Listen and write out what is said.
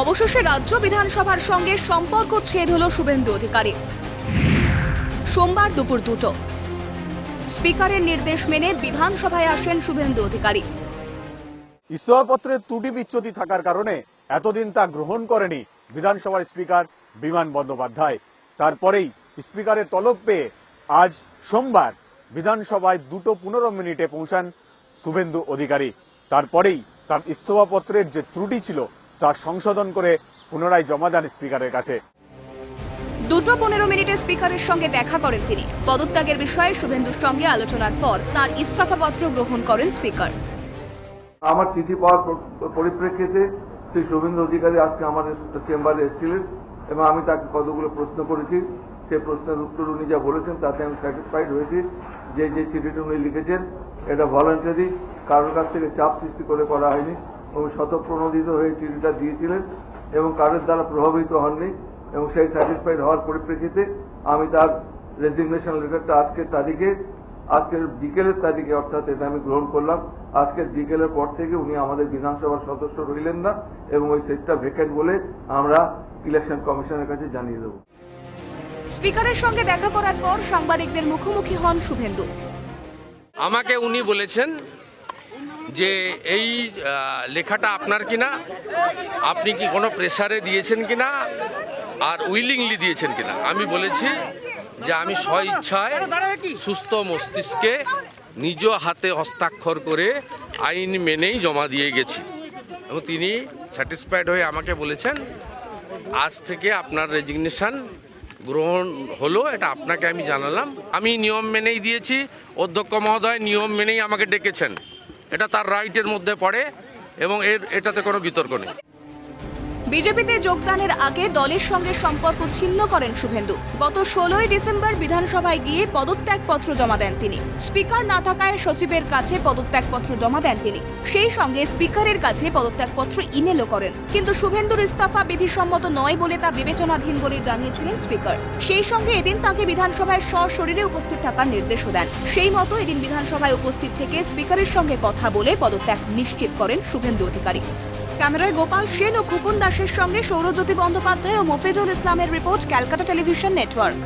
অবশেষে রাজ্য বিধানসভার সঙ্গে সম্পর্ক ছেদ হল শুভেন্দু অধিকারী। সোমবার দুপুর দুটো। স্পিকারের নির্দেশ মেনে বিধানসভায় আসেন শুভেন্দু অধিকারী। ইস্তফাপত্রের ত্রুটি বিচ্যুতি থাকার কারণে এতদিন তা গ্রহণ করেনি বিধানসভার স্পিকার বিমান বন্দ্যোপাধ্যায়। তারপরেই স্পিকারের তলব পেয়ে আজ সোমবার বিধানসভায় দুটো পনেরো মিনিটে পৌঁছান শুভেন্দু অধিকারী। তারপরেই তার ইস্তফাপত্রের যে ত্রুটি ছিল তা সংশোধন করে পুনরায় জমা দেন স্পিকারের কাছে। দুটো পনেরো মিনিটে স্পিকারের সঙ্গে দেখা করেন তিনি। পদত্যাগের বিষয়ে শুভেন্দুর সঙ্গে আলোচনার পর তার ইস্তফাপত্র গ্রহণ করেন স্পিকার। আমার চিঠি পাওয়ার পরিপ্রেক্ষিতে শ্রী শুভেন্দু অধিকারী আজকে আমাদের চেম্বারে এসেছিলেন এবং আমি তাকে কতগুলো প্রশ্ন করেছি সেই প্রশ্নের উত্তর উনি যা বলেছেন তাতে আমি স্যাটিসফাইড হয়েছি। যে যে চিঠিটি উনি লিখেছেন এটা ভলান্টারি কারোর কাছ থেকে চাপ সৃষ্টি করে করা হয়নি। এবং শতপ্রণোদিত হয়ে চিঠিটা দিয়েছিলেন এবং কারোর দ্বারা প্রভাবিত হননি এবং সেই স্যাটিসফাইড হওয়ার পরিপ্রেক্ষিতে আমি তার রেজিগনেশন লেটারটা আজকের তারিখে আজকের বিকেলের তারিখে অর্থাৎ এটা আমি গ্রহণ করলাম। আজকের বিকেলের পর থেকে উনি আমাদের বিধানসভার সদস্য রইলেন না এবং ওই সেটটা ভেকেন্ট বলে আমরা ইলেকশন কমিশনের কাছে জানিয়ে দেবো। স্পিকারের সঙ্গে দেখা করার পর সাংবাদিকদের মুখোমুখি হন শুভেন্দু। আমাকে উনি বলেছেন যে এই লেখাটা আপনার কিনা? আপনি কি কোনো প্রেসারে দিয়েছেন কিনা? আর উইলিংলি দিয়েছেন কিনা? আমি বলেছি যে আমি স্ব ইচ্ছায় সুস্থ মস্তিষ্কে নিজ হাতে হস্তাক্ষর করে আইন মেনেই জমা দিয়ে গেছি। এবং তিনি স্যাটিসফাইড হয়ে আমাকে বলেছেন, আজ থেকে আপনার রেজিগনেশন গ্রহণ হলো, এটা আপনাকে আমি জানালাম। আমি নিয়ম মেনেই দিয়েছি, অধ্যক্ষ মহোদয় নিয়ম মেনেই আমাকে ডেকেছেন। এটা তার রাইটের মধ্যে পড়ে এবং এর এটাতে কোনো বিতর্ক নেই। বিজেপিতে যোগদানের আগে দলের সঙ্গে সম্পর্ক ছিন্ন করেন শুভেন্দু। গত ষোলোই ডিসেম্বর বিধানসভায় গিয়ে পদত্যাগপত্র জমা দেন তিনি। স্পিকার না থাকায় সচিবের কাছে পদত্যাগপত্র জমা দেন তিনি। সেই সঙ্গে স্পিকারের কাছে পদত্যাগপত্র ইমেলও করেন। কিন্তু শুভেন্দুর ইস্তফা বিধিসম্মত নয় বলে তা বিবেচনাধীন বলে জানিয়েছিলেন স্পিকার। সেই সঙ্গে এদিন তাকে বিধানসভায় সশরীরে উপস্থিত থাকার নির্দেশও দেন। সেই মতো এদিন বিধানসভায় উপস্থিত থেকে স্পিকারের সঙ্গে কথা বলে পদত্যাগ নিশ্চিত করেন শুভেন্দু অধিকারী। ক্যামেরায় গোপাল সেন ও খুকুন দাসের সঙ্গে সৌরজ্যোতি বন্দ্যোপাধ্যায় ও মফিজুল ইসলামের রিপোর্ট ক্যালকাটা টেলিভিশন নেটওয়ার্ক।